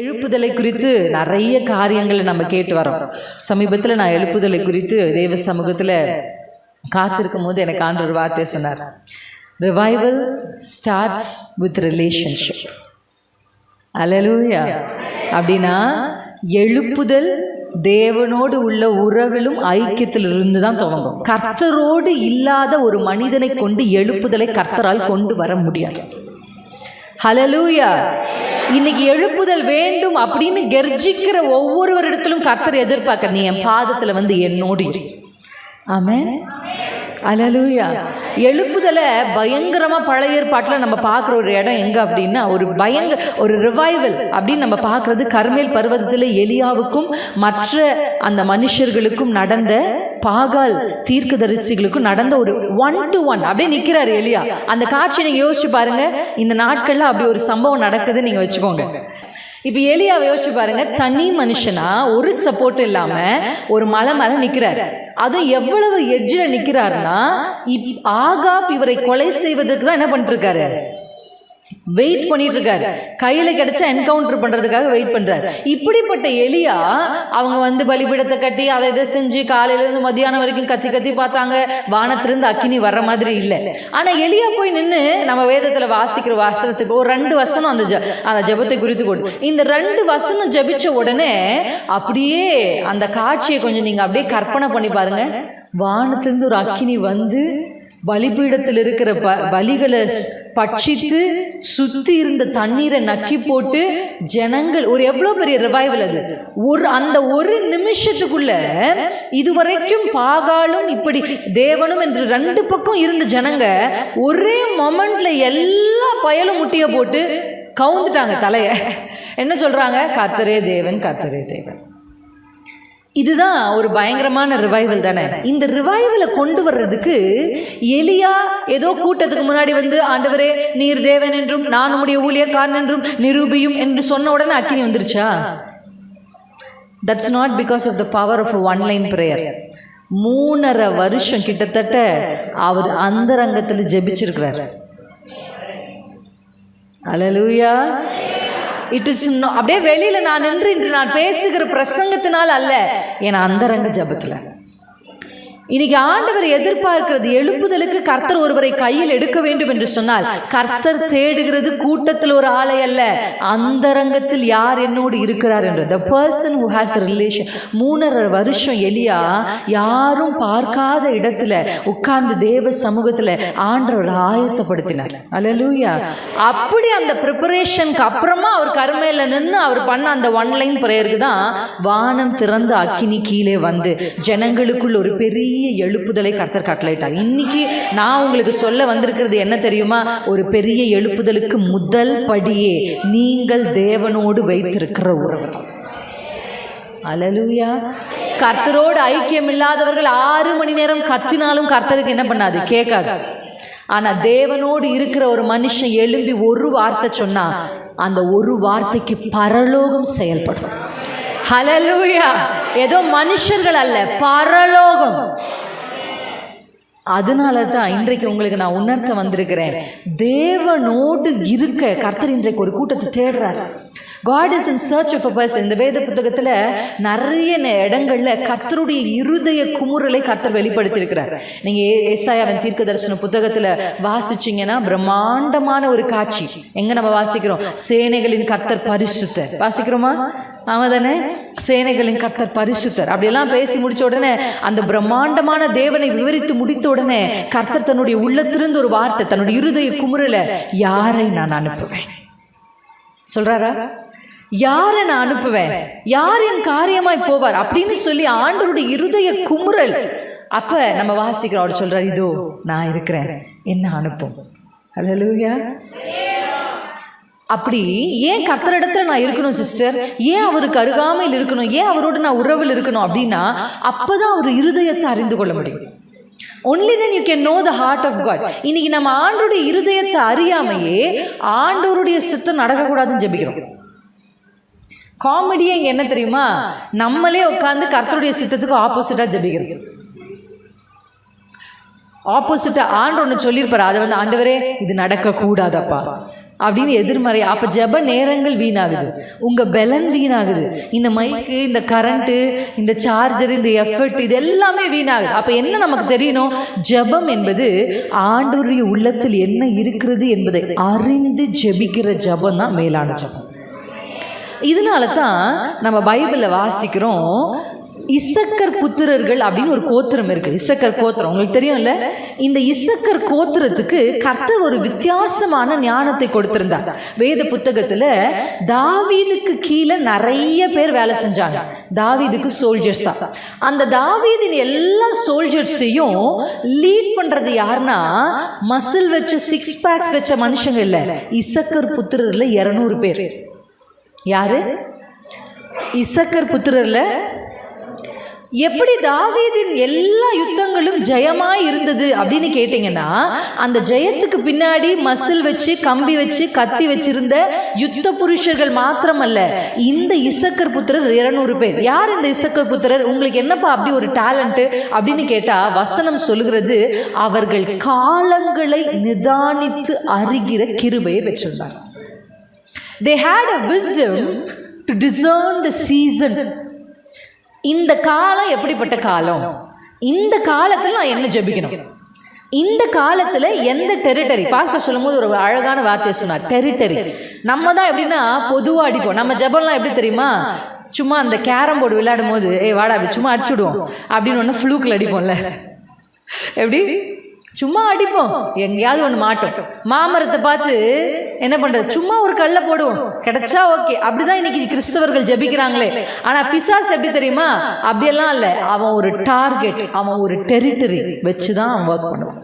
எழுப்புதலை குறித்து நிறைய காரியங்களை நம்ம கேட்டு வரோம். சமீபத்தில் நான் எழுப்புதலை குறித்து தேவ சமூகத்தில் காத்திருக்கும் போது எனக்கு ஆண்டவர் வார்த்தை சொன்னார். Revival starts with relationship hallelujah அப்படின்னா எழுப்புதல் தேவனோடு உள்ள உறவிலும் ஐக்கியத்தில் இருந்து தான் துவங்கும். கர்த்தரோடு இல்லாத ஒரு மனிதனை கொண்டு எழுப்புதலை கர்த்தரால் கொண்டு வர முடியாது. ஹலலூயா இன்னைக்கு எழுப்புதல் வேண்டும் அப்படின்னு கெர்ஜிக்கிற ஒவ்வொருவரிடத்திலும் கர்த்தர் எதிர்பார்க்க நீ என் பாதத்தில் வந்து என்னோடு ஆமென் அலலூயா எழுப்புதலை பயங்கரமாக பழைய ஏற்பாட்டில் நம்ம பார்க்குற ஒரு இடம் எங்கே அப்படின்னா ஒரு பயங்க ஒரு ரிவைவல் அப்படின்னு நம்ம பார்க்குறது கர்மேல் பர்வதத்தில் எலியாவுக்கும் மற்ற அந்த மனுஷர்களுக்கும் நடந்த பாகால் தீர்க்கதரிசிகளுக்கும் நடந்த ஒரு ஒன் டு ஒன் அப்படியே நிற்கிறார் எலியா. அந்த காட்சியை நீங்கள் யோசிச்சு பாருங்கள் இந்த நாட்களில் அப்படி ஒரு சம்பவம் நடக்குதுன்னு நீங்கள் வச்சுக்கோங்க. இப்போ எலியாவை யோசிச்சு பாருங்க தனி மனுஷனா ஒரு சப்போர்ட் இல்லாம ஒரு மலை மேல நிக்கிறாரு. அதுவும் எவ்வளவு எட்ஜில் நிக்கிறாருன்னா இப் ஆகாப் இவரை கொலை செய்வதற்கு தான் என்ன பண்ணிட்டு இருக்காரு? வெயிட் பண்ணிட்டு இருக்காரு கையில கிடைச்சா என்கவுண்டர் பண்றதுக்காக வெயிட் பண்றாரு. இப்படிப்பட்ட எலியா அவங்க வந்து பலிபீடத்தை கட்டி அதை இதை செஞ்சு காலையில இருந்து மதியானம் வரைக்கும் கத்தி கத்தி பார்த்தாங்க. வானத்திலிருந்து அக்கினி வர்ற மாதிரி இல்லை. ஆனா எலியா போய் நின்று நம்ம வேதத்துல வாசிக்கிற வசனத்துக்கு ஒரு ரெண்டு வசனம் அந்த ஜ அந்த ஜெபத்தை குறித்து கொடு. இந்த ரெண்டு வசனம் ஜெபிச்ச உடனே அப்படியே அந்த காட்சியை கொஞ்சம் நீங்க அப்படியே கற்பனை பண்ணி பாருங்க. வானத்திலிருந்து ஒரு அக்கினி வந்து பலிபீடத்தில் இருக்கிற ப பலிகளை பட்சித்து சுற்றி இருந்த தண்ணீரை நக்கி போட்டு ஜனங்கள் ஒரு எவ்வளோ பெரிய ரிவைவல் அது? ஒரு அந்த ஒரு நிமிஷத்துக்குள்ள இதுவரைக்கும் பாகாலும் இப்படி தேவனும் என்று ரெண்டு பக்கம் இருந்த ஜனங்க ஒரே மொமெண்ட்ல எல்லா பயலும் முட்டியை போட்டு கவுந்துட்டாங்க தலையை. என்ன சொல்கிறாங்க கத்தரே தேவன் கத்தரே தேவன். இதுதான் ஒரு பயங்கரமான ரிவைவல் தானே. இந்த ரிவைவலை கொண்டு வர்றதுக்கு எலியா ஏதோ கூட்டத்துக்கு முன்னாடி வந்து ஆண்டவரே நீர் தேவன் என்றும் நான் உம்முடைய ஊழியக்காரன் என்றும் நிரூபியும் என்று சொன்ன உடனே அக்கினி வந்துருச்சா? That's not because of the power of one line prayer மூணரை வருஷம் கிட்டத்தட்ட அவர் அந்தரங்கத்தில் ஜெபிச்சிருக்கிறார். அலலூயா இட் இஸ் அப்படியே வெளியில நான் நின்று இன்று நான் பேசுகிற பிரசங்கத்தினால் அல்ல என் அந்தரங்க ஜபத்தில். இன்னைக்கு ஆண்டவர் எதிர்பார்க்கிறது எழுப்புதலுக்கு கர்த்தர் ஒருவரை கையில் எடுக்க வேண்டும் என்று சொன்னால் கர்த்தர் தேடுகிறது கூட்டத்தில் ஒரு ஆளை அல்ல அந்தரங்கத்தில் யார் என்னோடு இருக்கிறார் என்று. The person who has relation மூணரை வருஷம் எலியா யாரும் பார்க்காத இடத்துல உட்கார்ந்து தேவ சமூகத்தில் ஆண்டவர் ஆயத்தப்படுத்தினார். அலலூயா அப்படி அந்த ப்ரிப்பரேஷனுக்கு அப்புறமா அவர் கருமையில் நின்று அவர் பண்ண அந்த ஒன் லைன் ப்ரேயருக்கு தான் வானம் திறந்து அக்கினி கீழே வந்து ஜனங்களுக்குள் ஒரு பெரிய பெரிய எழுப்புதலை கர்த்தர் கட்டளையிட்டார். இன்னைக்கு நான் உங்களுக்கு சொல்ல வந்திருக்கிறது என்ன தெரியுமா? ஒரு பெரிய எழுப்புதலுக்கு முதல் படியே நீங்கள் தேவனோடு வைத்திருக்கிற உறவு தான் அலலூயா கர்த்தரோடு ஐக்கியம் இல்லாதவர்கள் ஆறு மணி நேரம் கத்தினாலும் கர்த்தருக்கு என்ன பண்ணாது? கேட்காது. ஆனா தேவனோடு இருக்கிற ஒரு மனுஷன் எழும்பி ஒரு வார்த்தை சொன்னா அந்த ஒரு வார்த்தைக்கு பரலோகம் செயல்படும். ஹலலூயா ஏதோ மனுஷர்கள் அல்ல பரலோகம் அதனால தான் இன்றைக்கு உங்களுக்கு நான் உணர்த்த வந்திருக்கிறேன் தேவனோடு இருக்க கர்த்தர் இன்றைக்கு ஒரு கூட்டத்தை தேடுறாரு God is in church of a person இந்த வேத புத்தகத்தில் நிறைய இடங்களில் கர்த்தருடைய இருதய குமுறலை கர்த்தர் வெளிப்படுத்தியிருக்கிறார். நீங்கள் ஏசாயாவின் தீர்க்க தரிசன புத்தகத்தில் வாசிச்சீங்கன்னா பிரம்மாண்டமான ஒரு காட்சி. எங்கே நம்ம வாசிக்கிறோம்? சேனைகளின் கர்த்தர் பரிசுத்தர். வாசிக்கிறோமா? அவன் தானே சேனைகளின் கர்த்தர் பரிசுத்தர். அப்படியெல்லாம் பேசி முடித்த உடனே அந்த பிரம்மாண்டமான தேவனை விவரித்து முடித்த உடனே கர்த்தர் தன்னுடைய உள்ளத்திலிருந்து ஒரு வார்த்தை தன்னுடைய இருதய குமுறலை யாரை நான் அனுப்புவேன்? சொல்கிறாரா யாரை நான் அனுப்புவேன்? யார் என் காரியமாய் போவார்? அப்படின்னு சொல்லி ஆண்டவருடைய இருதய குமுறல். அப்ப நம்ம வாசிக்கிறோம் அவர் சொல்றார் இதோ நான் இருக்கிறேன். என்ன அனுப்பும்? ஹalleluya அப்படி ஏன் கர்த்தரிடத்துல நான் இருக்கணும் சிஸ்டர் ஏன் அவருக்கு அருகாமையில் இருக்கணும்? ஏன் அவரோடு நான் உறவில் இருக்கணும்? அப்படின்னா அப்பதான் அவர் இருதயத்தை அறிந்து கொள்ள முடியும். Only then you can know the heart of God இன்னைக்கு நம்ம ஆண்டோடைய இருதயத்தை அறியாமையே ஆண்டவருடைய சித்தம் நடக்கக்கூடாதுன்னு ஜெபிக்கிறோம். காமெடியே இங்க என்ன தெரியுமா? நம்மளே உட்காந்து கர்த்தருடைய சித்தத்துக்கு ஆப்போசிட்டாக ஜெபிக்கிறது. ஆப்போசிட்டாக ஆண்டு ஒன்று சொல்லியிருப்பார். அதை வந்து ஆண்டவரே இது நடக்கக்கூடாதப்பா. அப்படின்னு எதிர்மறை. அப்போ ஜெப நேரங்கள் வீணாகுது. உங்கள் பலன் வீணாகுது. இந்த மைக்கு இந்த கரண்ட்டு இந்த சார்ஜர் இந்த எஃபர்ட் இது எல்லாமே வீணாகுது. அப்போ என்ன நமக்கு தெரியணும்? ஜெபம் என்பது ஆண்டோருடைய உள்ளத்தில் என்ன இருக்கிறது என்பதை அறிந்து ஜெபிக்கிற ஜெபம் தான் மேலான ஜெபம். இதனால தான் நம்ம பைபிளில் வாசிக்கிறோம். இசக்கர் புத்திரர்கள் அப்படின்னு ஒரு கோத்திரம் இருக்கு. இசக்கர் கோத்திரம். உங்களுக்கு தெரியும்ல? இந்த இசக்கர் கோத்திரத்துக்கு கர்த்தர் ஒரு வித்தியாசமான ஞானத்தை கொடுத்திருந்தார். வேத புத்தகத்துல தாவீதுக்கு கீழே நிறைய பேர் வேலை செஞ்சாங்க. தாவீதுக்கு சோல்ஜர்ஸா அந்த தாவீதின் எல்லா சோல்ஜர்ஸையும் லீட் பண்றது யாருன்னா மசில் வச்ச சிக்ஸ் பேக்ஸ் வச்ச மனுஷங்க இல்ல. இசக்கர் புத்திரர்ல இரநூறு பேர். யாரு? இசக்கர் புத்திரர்ல எப்படி தாவீதின் எல்லா யுத்தங்களும் ஜெயமாக இருந்தது அப்படின்னு கேட்டிங்கன்னா அந்த ஜெயத்துக்கு பின்னாடி மசில் வச்சு கம்பி வச்சு கத்தி வச்சிருந்த யுத்த புருஷர்கள் மாத்திரமல்ல இந்த இசக்கர் புத்திரர் இருநூறு பேர். யார் இந்த இசக்கர் புத்திரர்? உங்களுக்கு என்னப்பா அப்படி ஒரு டேலண்ட்டு அப்படின்னு கேட்டால் வசனம் சொல்லுகிறது அவர்கள் காலங்களை நிதானித்து அறிகிற கிருபையை பெற்றிருந்தார். They had a wisdom to discern the season இந்த காலம் எப்படிப்பட்ட காலம்? இந்த காலத்தில் நான் என்ன ஜெபிக்கணும்? இந்த காலத்தில் எந்த டெரிட்டரி பாஸ்டர் சொல்லும்போது ஒரு அழகான வார்த்தையை சொன்னார். டெரிட்டரி நம்ம தான் எப்படின்னா பொதுவாக அடிப்போம். நம்ம ஜெபம்லாம் எப்படி தெரியுமா? சும்மா அந்த கேரம் போர்டு விளையாடும் போது ஏ வாடா அப்படி சும்மா அடிச்சுடுவோம் அப்படின்னு ஒன்று ஃப்ளூக்கில் அடிப்போம்ல. எப்படி? சும்மா அடிப்போம். எங்கேயாவது ஒன்று மாட்டோம். மாமரத்தை பார்த்து என்ன பண்ணுறது சும்மா ஒரு கல்லை போடுவோம். கிடைச்சா ஓகே. அப்படிதான் இன்னைக்கு கிறிஸ்தவர்கள் ஜெபிக்கிறாங்களே. ஆனால் பிசாஸ் எப்படி தெரியுமா? அப்படியெல்லாம் இல்லை. அவன் ஒரு டார்கெட் அவன் ஒரு டெரிட்டரி வச்சு தான் அவன் ஒர்க் பண்ணுவான்.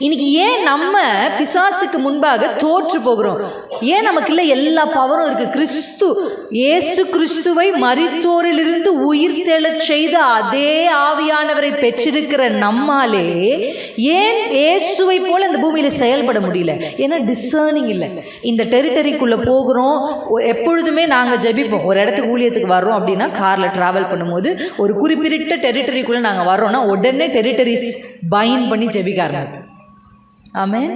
இன்னைக்கு ஏன் நம்ம பிசாசுக்கு முன்பாக தோற்று போகிறோம்? ஏன் நமக்கு இல்லை எல்லா பவரும் இருக்கு? கிறிஸ்து இயேசு கிறிஸ்துவை மரித்தோரிலிருந்து உயிர் தெழச் செய்த அதே ஆவியானவரை பெற்றிருக்கிற நம்மாலே ஏன் இயேசுவை போல இந்த பூமியில் செயல்பட முடியல? ஏன்னா டிசர்னிங் இல்லை. இந்த டெரிட்டரிக்குள்ளே போகிறோம். எப்பொழுதுமே நாங்கள் ஜெபிப்போம். ஒரு இடத்துக்கு ஊழியத்துக்கு வர்றோம் அப்படின்னா காரில் ட்ராவல் பண்ணும்போது ஒரு குறிப்பிட்ட டெரிட்டரிக்குள்ளே நாங்கள் வர்றோம்னா உடனே டெரிட்டரிஸ் பைன் பண்ணி ஜெபிக்க ஆரம்பிப்போம். ஆமென்.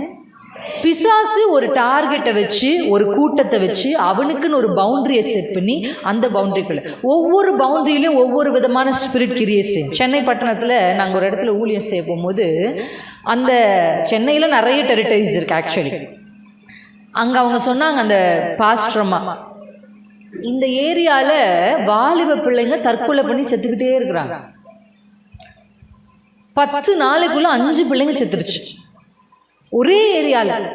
பிசாசு ஒரு டார்கெட்டை வச்சு ஒரு கூட்டத்தை வச்சு அவனுக்குன்னு ஒரு பவுண்டரியை செட் பண்ணி அந்த பவுண்டரிக்குள்ள ஒவ்வொரு பவுண்டரியிலையும் ஒவ்வொரு விதமான ஸ்பிரிட் செய்யும் சென்னை பட்டணத்தில் நாங்கள் ஒரு இடத்துல ஊழியம் செய்ய போகும்போது அந்த சென்னையில் நிறைய டெரிட்டரிஸ் இருக்குது ஆக்சுவலி அங்கே அவங்க சொன்னாங்க அந்த பாஸ்ட்ரமா இந்த ஏரியாவில் வாலிப பிள்ளைங்க தற்கொலை பண்ணி செத்துக்கிட்டே இருக்கிறாங்க. பத்து நாளைக்குள்ள அஞ்சு பிள்ளைங்க செத்துருச்சு. ஒரே ஏரியாவில்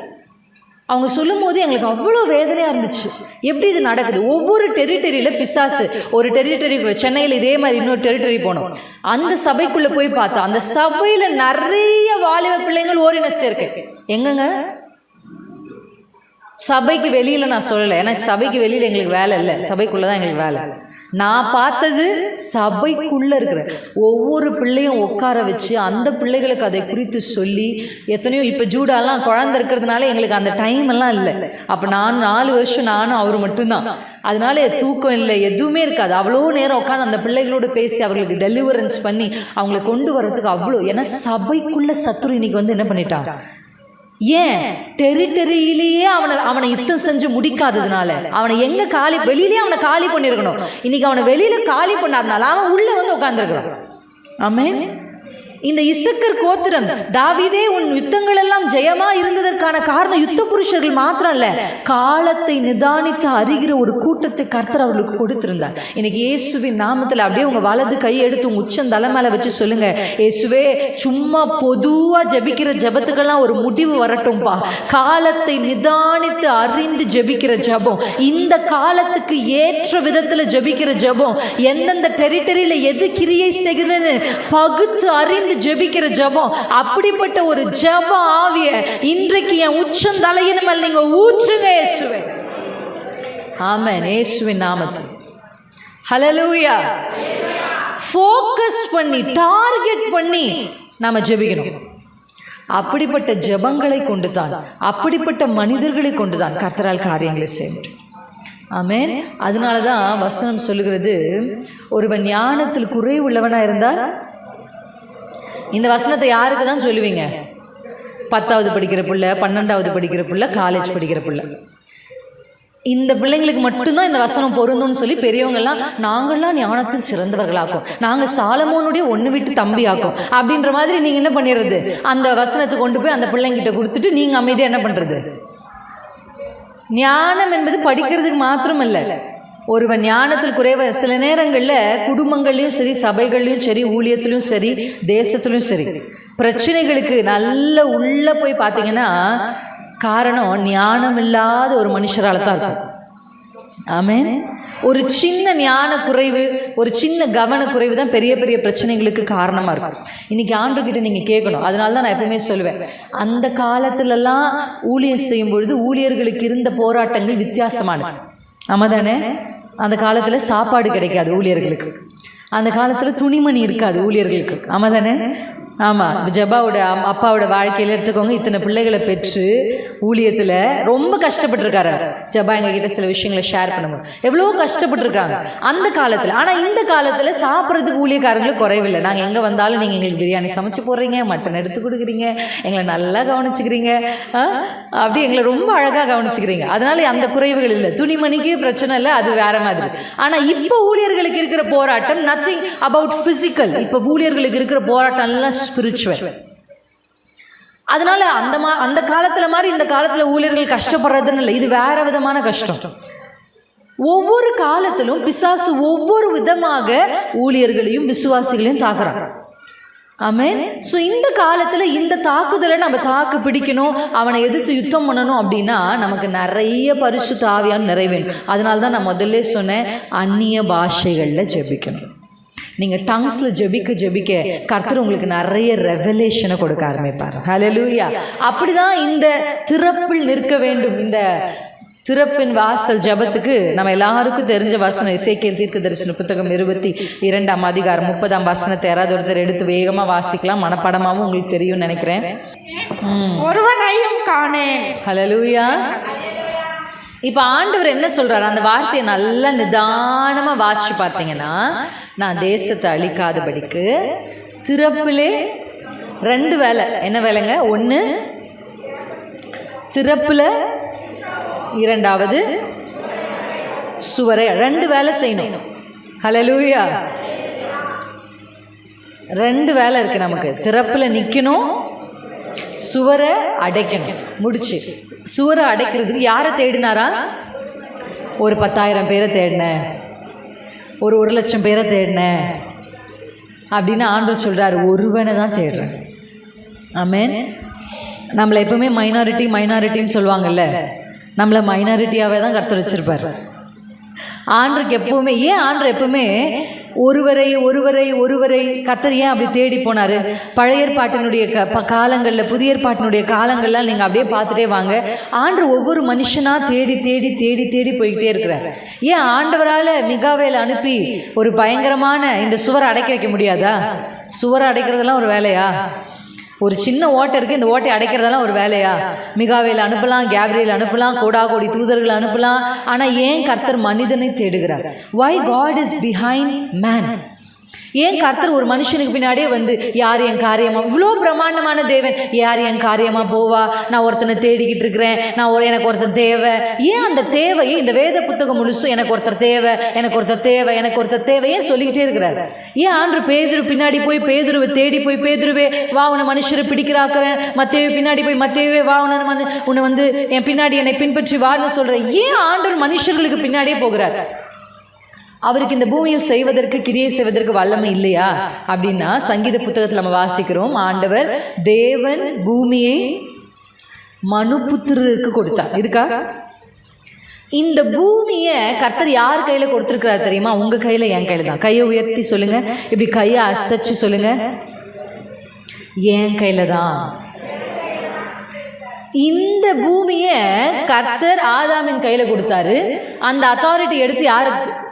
அவங்க சொல்லும் போது எங்களுக்கு அவ்வளோ வேதனையாக இருந்துச்சு. எப்படி இது நடக்குது? ஒவ்வொரு டெரிட்டரியில் பிசாசு. ஒரு டெரிட்டரிக்குள்ள சென்னையில் இதே மாதிரி இன்னொரு டெரிட்டரி போனோம். அந்த சபைக்குள்ளே போய் பார்த்தா அந்த சபையில் நிறைய வாலிப பிள்ளைங்கள் ஓரின சேர்க்கை. எங்கங்க? சபைக்கு வெளியில் நான் சொல்லலை. ஏன்னா சபைக்கு வெளியில் எங்களுக்கு வேலை இல்லை. சபைக்குள்ளே தான் எங்களுக்கு வேலை. நான் பார்த்தது சபைக்குள்ளே இருக்கிற ஒவ்வொரு பிள்ளையும் உட்கார வச்சு அந்த பிள்ளைகளுக்கு அதை குறித்து சொல்லி எத்தனையோ இப்போ ஜூடாலாம் குழந்த இருக்கிறதுனால எங்களுக்கு அந்த டைம் எல்லாம் இல்லை. அப்போ நான் நாலு வருஷம் நானும் அவர் மட்டும்தான். அதனால தூக்கம் இல்லை எதுவுமே இருக்காது. அவ்வளோ நேரம் உட்காந்து அந்த பிள்ளைகளோடு பேசி அவர்களுக்கு டெலிவரன்ஸ் பண்ணி அவங்களை கொண்டு வரதுக்கு அவ்வளோ. ஏன்னா சபைக்குள்ள சத்துரு இன்னைக்கு வந்து என்ன பண்ணிட்டான்? ஏன்? டெரிட்டரியிலேயே அவனை அவனை யுத்தம் செஞ்சு முடிக்காததுனால. அவனை எங்க காலி வெளியிலே அவனை காலி பண்ணியிருக்கணும். இன்னைக்கு அவனை வெளியில காலி பண்ணாதனால அவன் உள்ள வந்து உட்காந்துருக்கிறான் ஆமே இந்த இசக்கர் கோத்திரம் தாவீதே உன் யுத்தங்கள் எல்லாம் ஜெயமா இருந்ததற்கான காரணம் யுத்த புருஷர்கள் மாத்திரம் இல்ல காலத்தை நிதானித்து அறிகிற ஒரு கூட்டத்தை கர்த்தர் அவர்களுக்கு கொடுத்திருந்தார். இன்னைக்கு இயேசுவின் நாமத்தில் அப்படியே உங்க வலது கையை எடுத்து உங்க உச்சம் தலை மேல வச்சு சொல்லுங்க. இயேசுவே சும்மா பொதுவா ஜெபிக்கிற ஜெபத்துக்கெல்லாம் ஒரு முடிவு வரட்டும்பா. காலத்தை நிதானித்து அறிந்து ஜெபிக்கிற ஜெபம் இந்த காலத்துக்கு ஏற்ற விதத்துல ஜெபிக்கிற ஜெபம் எந்தெந்த டெரிட்டரியில எது கிரியை செய்குதுன்னு பகுத்து அறிந்து ஜெபிக்கிற ஜெபம். அப்படிப்பட்ட ஒரு ஜப ஆவிய இன்றைக்கு என் உச்சம் தலையின மேல் நீங்க ஊற்றுங்க இயேசுவே. ஆமென். இயேசுவின் நாமத்தில். ஹalleluya ஃபோக்கஸ் பண்ணி டார்கெட் பண்ணி நாம ஜெபிக்கணும். அப்படிப்பட்ட ஜெபங்களை கொண்டு தான் அப்படிப்பட்ட மனிதர்களை கொண்டு தான் கர்த்தரால் காரியங்களை செய்ய முடியும். ஆமென். அதனால தான் வசனம் சொல்லுகிறது ஒருவன் ஞானத்தில் குறை உள்ளவனாக இருந்தால் இந்த வசனத்தை யாருக்கு தான் சொல்லுவீங்க? பத்தாவது படிக்கிற பிள்ளை பன்னெண்டாவது படிக்கிற பிள்ளை காலேஜ் படிக்கிற பிள்ளை. இந்த பிள்ளைங்களுக்கு மட்டும்தான் இந்த வசனம் பொருந்தும்னு சொல்லி பெரியவங்கெல்லாம் நாங்கள்லாம் ஞானத்தில் சிறந்தவர்களாக்கும். நாங்கள் சாலமோனுடைய ஒன்று விட்டு தம்பி ஆக்கும் அப்படின்ற மாதிரி நீங்கள் என்ன பண்ணிடுறது? அந்த வசனத்தை கொண்டு போய் அந்த பிள்ளைங்கிட்ட கொடுத்துட்டு நீங்கள் அமைதியாக என்ன பண்ணுறது ஞானம் என்பது படிக்கிறதுக்கு மாத்திரம் இல்லை ஒருவன் ஞானத்தில் குறைவ சில நேரங்களில் குடும்பங்கள்லையும் சரி சபைகள்லையும் சரி ஊழியத்துலையும் சரி தேசத்துலையும் சரி. பிரச்சனைகளுக்கு நல்ல உள்ளே போய் பார்த்தீங்கன்னா காரணம் ஞானம் இல்லாத ஒரு மனுஷரால் தான் இருக்கும். ஆமென். ஒரு சின்ன ஞான குறைவு ஒரு சின்ன கவன குறைவு தான் பெரிய பெரிய பிரச்சனைகளுக்கு காரணமாக இருக்கும். இன்னைக்கு ஆண்டுகிட்ட நீங்கள் கேட்கணும். அதனால தான் நான் எப்பவுமே சொல்லுவேன். அந்த காலத்துலலாம் ஊழியர் செய்யும் பொழுது ஊழியர்களுக்கு இருந்த போராட்டங்கள் வித்தியாசமானது. ஆமாம் தானே அந்த காலத்தில் சாப்பாடு கிடைக்காது ஊழியர்களுக்கு. அந்த காலத்தில் துணிமணி இருக்காது ஊழியர்களுக்கு. ஆமாம் தானே ஆமாம் ஜபாவோட அம்- அப்பாவோட வாழ்க்கையில் எடுத்துக்கோங்க இத்தனை பிள்ளைகளை பெற்று ஊழியத்தில் ரொம்ப கஷ்டப்பட்டிருக்காரு. ஜபா எங்ககிட்ட சில விஷயங்களை ஷேர் பண்ணுவோம் எவ்வளோ கஷ்டப்பட்டிருக்காங்க. அந்த காலத்தில் ஆனால் இந்த காலத்தில் சாப்பிட்றதுக்கு ஊழியக்காரங்களுக்கு குறைவில்லை. நாங்கள் எங்கே வந்தாலும் நீங்கள் எங்களுக்கு பிரியாணி சமைச்சு போடுறீங்க மட்டன் எடுத்து கொடுக்குறீங்க எங்களை நல்லா கவனிச்சுக்கிறீங்க? அப்படி எங்களை ரொம்ப அழகாக கவனிச்சுக்கிறீங்க. அதனால அந்த குறைவுகள் இல்லை. துணிமணிக்கு பிரச்சனை இல்லை அது வேற மாதிரி. ஆனால் இப்போ ஊழியர்களுக்கு இருக்கிற போராட்டம் நத்திங் அபவுட் ஃபிசிக்கல் இப்போ ஊழியர்களுக்கு இருக்கிற போராட்டம் எல்லாம் ஸ்பிரிச்சுவல் அதனால அந்த மா அந்த காலத்தில் மாதிரி இந்த காலத்தில் ஊழியர்கள் கஷ்டப்படுறதுன்னு இல்லை. இது வேறு விதமான கஷ்டம். ஒவ்வொரு காலத்திலும் பிசாசு ஒவ்வொரு விதமாக ஊழியர்களையும் விசுவாசிகளையும் தாக்குறாங்க ஆமென். ஸோ இந்த காலத்தில் இந்த தாக்குதலை நம்ம தாக்கு பிடிக்கணும் அவனை எதிர்த்து யுத்தம் பண்ணணும் அப்படின்னா நமக்கு நிறைய பரிசு தாவியான் நிறைவேணும் அதனால தான் நான் முதல்ல சொன்னேன் அந்நிய பாஷைகளில் ஜெபிக்கணும். நீங்கள் டங்ஸில் ஜெபிக்க ஜெபிக்க கர்த்தர் உங்களுக்கு நிறைய ரெவலேஷனை கொடுக்க ஆரம்பிப்பார். ஹalleluya அப்படிதான் இந்த திறப்பில் நிற்க வேண்டும். இந்த திறப்பின் வாசல் ஜெபத்துக்கு நம்ம எல்லாருக்கும் தெரிஞ்ச வசனம் இசைக்கியல் தீர்க்க தரிசன புத்தகம் இருபத்தி இரண்டாம் அதிகாரம் முப்பதாம் வசனத்தை யாராவது ஒருத்தர் எடுத்து வேகமாக வாசிக்கலாம். மனப்படமாகவும் உங்களுக்கு தெரியும்னு நினைக்கிறேன். ஒருவனையும் காணேன். ஹalleluya இப்போ ஆண்டவர் என்ன சொல்கிறாரு அந்த வார்த்தையை நல்லா நிதானமாக வாசித்து பார்த்தீங்கன்னா நான் தேசத்தை அழிக்காதபடிக்கு திறப்பிலே ரெண்டு வேலை. என்ன வேலைங்க? ஒன்று திறப்பில் இரண்டாவது சுவரை. ரெண்டு வேலை செய்யணும். ஹலலூயா ரெண்டு வேலை இருக்குது நமக்கு. திறப்பில் நிற்கணும் சுவரை அடைக்கணும். முடிச்சு. சுவரை அடைக்கிறதுக்கு யாரை தேடினாரா? ஒரு பத்தாயிரம் பேரை தேடினேன் ஒரு ஒரு லட்சம் பேரை தேடினேன் அப்படின்னு ஆண்டவர் சொல்கிறாரு ஒருவனை தான் தேடுறேன். ஆமேன். நம்மளை எப்பவுமே மைனாரிட்டி மைனாரிட்டின்னு சொல்லுவாங்கல்ல. நம்மளை மைனாரிட்டியாகவே தான் கருத்து வச்சிருப்பார். ஆண்டுக்கு எப்போவுமே ஏன் ஆண்டு எப்பவுமே ஒருவரை ஒருவரை ஒருவரை கர்த்தர் ஏன் அப்படி தேடி போனார்? பழைய பாட்டினுடைய க ப காலங்களில் புதிய பாட்டினுடைய காலங்கள்லாம் நீங்கள் அப்படியே பார்த்துட்டே வாங்க. ஆண்டு ஒவ்வொரு மனுஷனாக தேடி தேடி தேடி தேடி போய்கிட்டே இருக்கிறார். ஏன் ஆண்டவரால் மிகாவேல் அனுப்பி ஒரு பயங்கரமான இந்த சுவரை அடைக்க வைக்க முடியாதா? சுவரை அடைக்கிறதெல்லாம் ஒரு வேலையா? ஒரு சின்ன ஓட்டை இருக்குது இந்த ஓட்டை அடைக்கிறதெல்லாம் ஒரு வேலையா? மிகாவேல் அனுப்பலாம் கேப்ரியல் அனுப்பலாம் கோடா கோடி தூதர்கள் அனுப்பலாம். ஆனால் ஏன் கர்த்தர் மனிதனை தேடுகிறார்? Why God is behind man ஏன் கர்த்தர் ஒரு மனுஷனுக்கு பின்னாடியே வந்து யார் என் காரியமா? இவ்வளோ பிரம்மாண்டமான தேவன். யார் என் காரியமா? போவா. நான் ஒருத்தனை தேடிக்கிட்டு இருக்கிறேன். நான் ஒரு எனக்கு ஒருத்தன் தேவை. ஏன் அந்த தேவையை இந்த வேத புத்தகம் முழுசும் எனக்கு ஒருத்தர் தேவை எனக்கு ஒருத்தர் தேவை எனக்கு ஒருத்தர் தேவை ஏன் சொல்லிக்கிட்டே இருக்கிறார்? ஏன் ஆண்டு பேதுரு பின்னாடி போய் பேதுருவை தேடி போய் பேதுருவே வா உன்னை மனுஷரை பிடிக்கிறாக்கிறேன். மத்தேவி பின்னாடி போய் மத்தேவே வா மனு உன்னை வந்து என் பின்னாடி என்னை பின்பற்றி வான்னு சொல்கிறேன் ஏன் ஆண்டவர் மனுஷர்களுக்கு பின்னாடியே போகிறார்? அவருக்கு இந்த பூமியில் செய்வதற்கு கிரியை செய்வதற்கு வல்லமை இல்லையா? அப்படின்னா சங்கீத புத்தகத்தில் நம்ம வாசிக்கிறோம் ஆண்டவர் தேவன் பூமியை மனுபுத்திரருக்கு கொடுத்தார். இருக்கா? இந்த பூமியை கர்த்தர் யார் கையில் கொடுத்துருக்கிறார் தெரியுமா? உங்கள் கையில் என் கையில் தான். கையை உயர்த்தி சொல்லுங்க. இப்படி கையை அசைச்சு சொல்லுங்க. என் கையில் தான். இந்த பூமியை கர்த்தர் ஆதாமின் கையில் கொடுத்தாரு. அந்த அத்தாரிட்டி எடுத்து யாருக்கு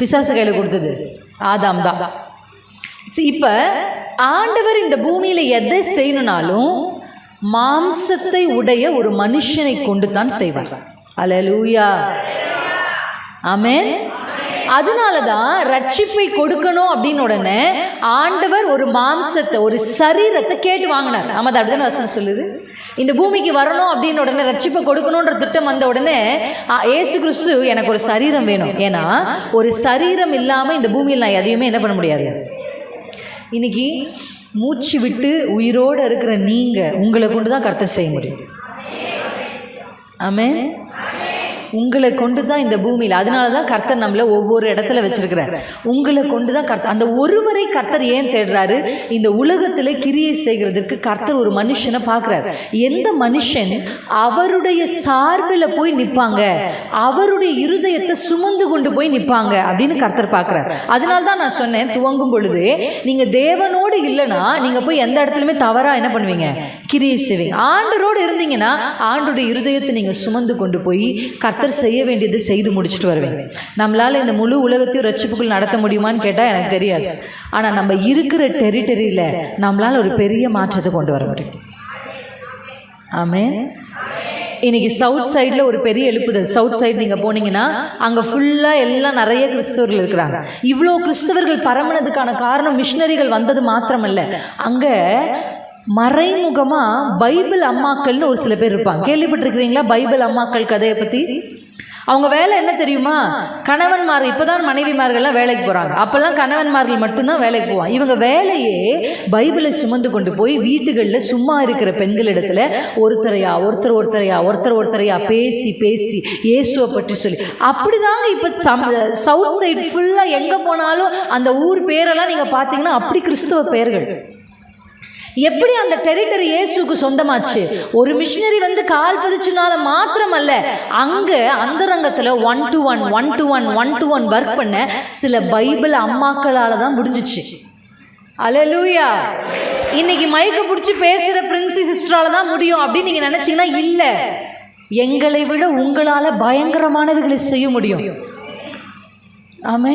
பிசாசு கையில் கொடுத்தது. ஆதாம் தான். இப்போ ஆண்டவர் இந்த பூமியில் எதை செய்யணுனாலும் மாம்சத்தை உடைய ஒரு மனுஷனை கொண்டு தான் செய்வார். அலலூயா ஆமேன் அதனால தான் ரட்சிப்பை கொடுக்கணும் அப்படின்னு உடனே ஆண்டவர் ஒரு மாம்சத்தை ஒரு சரீரத்தை கேட்டு வாங்கினார். ஆமாம் அது அப்படிதான் வசனம் சொல்லுது? இந்த பூமிக்கு வரணும் அப்படின்னு உடனே ரட்சிப்பை கொடுக்கணுன்ற திட்டம் வந்த உடனே ஏசு கிறிஸ்து எனக்கு ஒரு சரீரம் வேணும். ஏன்னா ஒரு சரீரம் இல்லாமல் இந்த பூமியில் நான் எதையுமே என்ன பண்ண முடியாது. இன்னைக்கு மூச்சு விட்டு உயிரோடு இருக்கிற நீங்கள் உங்களை கொண்டு தான் கருத்தர் செய்ய முடியும். ஆமே உங்களை கொண்டு தான் இந்த பூமியில். அதனால தான் கர்த்தர் நம்மளை ஒவ்வொரு இடத்துல வச்சிருக்கிறார். உங்களை கொண்டு தான் கர்த்தர் அந்த ஒருவரை கர்த்தர் ஏன் தேடுறாரு? இந்த உலகத்தில் கிரியை செய்கிறதுக்கு கர்த்தர் ஒரு மனுஷனை பார்க்குறாரு. எந்த மனுஷன் அவருடைய சார்பில் போய் நிற்பாங்க? அவருடைய இருதயத்தை சுமந்து கொண்டு போய் நிற்பாங்க அப்படின்னு கர்த்தர் பார்க்குறாரு. அதனால தான் நான் சொன்னேன் துவங்கும் பொழுது நீங்கள் தேவனோடு இல்லைன்னா நீங்கள் போய் எந்த இடத்துலையுமே தவறாக என்ன பண்ணுவீங்க? கிரியை செய்வீங்க. ஆண்டரோடு இருந்தீங்கன்னா ஆண்டுடைய இருதயத்தை நீங்கள் சுமந்து கொண்டு போய் கர்த்தர் செய்ய வேண்டியது செய்து முடிச்சுட்டு வருவேன். நம்மளால் இந்த முழு உலகத்தையும் ரட்சிப்புக்குள் நடத்த முடியுமான்னு கேட்டால் எனக்கு தெரியாது. ஆனால் நம்ம இருக்கிற டெரிட்டரியில் நம்மளால் ஒரு பெரிய மாற்றத்தை கொண்டு வர முடியும். ஆமே இன்னைக்கு சவுத் சைடில் ஒரு பெரிய எழுப்புதல். சவுத் சைடு நீங்கள் போனீங்கன்னா அங்கே ஃபுல்லாக எல்லாம் நிறைய கிறிஸ்தவர்கள் இருக்கிறாங்க. இவ்வளோ கிறிஸ்தவர்கள் பரமனதுக்கான காரணம் மிஷினரிகள் வந்தது மாத்திரமல்ல. அங்கே மறைமுகமாக பைபிள் அம்மாக்கள்னு ஒரு சில பேர் இருப்பாங்க. கேள்விப்பட்டிருக்கிறீங்களா பைபிள் அம்மாக்கள் கதையை பற்றி அவங்க வேலை என்ன தெரியுமா? கணவன்மார் இப்போதான் மனைவிமார்கள்லாம் வேலைக்கு போகிறாங்க அப்போல்லாம் கணவன்மார்கள் மட்டும்தான் வேலைக்கு போவான் இவங்க வேலையே பைபிளை சுமந்து கொண்டு போய் வீட்டுகளில் சும்மா இருக்கிற பெண்களிடத்துல ஒருத்தரையா ஒருத்தர் ஒருத்தரையா ஒருத்தர் ஒருத்தரையா பேசி பேசி இயேசுவை பற்றி சொல்லி. அப்படிதாங்க இப்போ சவுத் சைடு ஃபுல்லாக எங்கே போனாலும் அந்த ஊர் பேரெல்லாம் நீங்கள் பார்த்தீங்கன்னா அப்படி கிறிஸ்தவ பெயர்கள் எப்படி அந்த டெரிட்டரி இயேசுக்கு சொந்தமாச்சு? ஒரு மிஷினரி வந்து கால் பதிச்சுனால மாத்திரமல்ல அங்க அந்தரங்கத்துல one two one one two one one two one work பண்ண சில பைபிள் அம்மாக்களால தான் முடிஞ்சிச்சு. அலலூயா இன்னைக்கு மைக்கு பிடிச்சி பேசுகிற பிரின்சி சிஸ்டரால தான் முடியும் அப்படின்னு நீங்கள் நினச்சிங்கன்னா இல்லை. எங்களை விட உங்களால் பயங்கரமானவைகளை செய்ய முடியும். ஆமே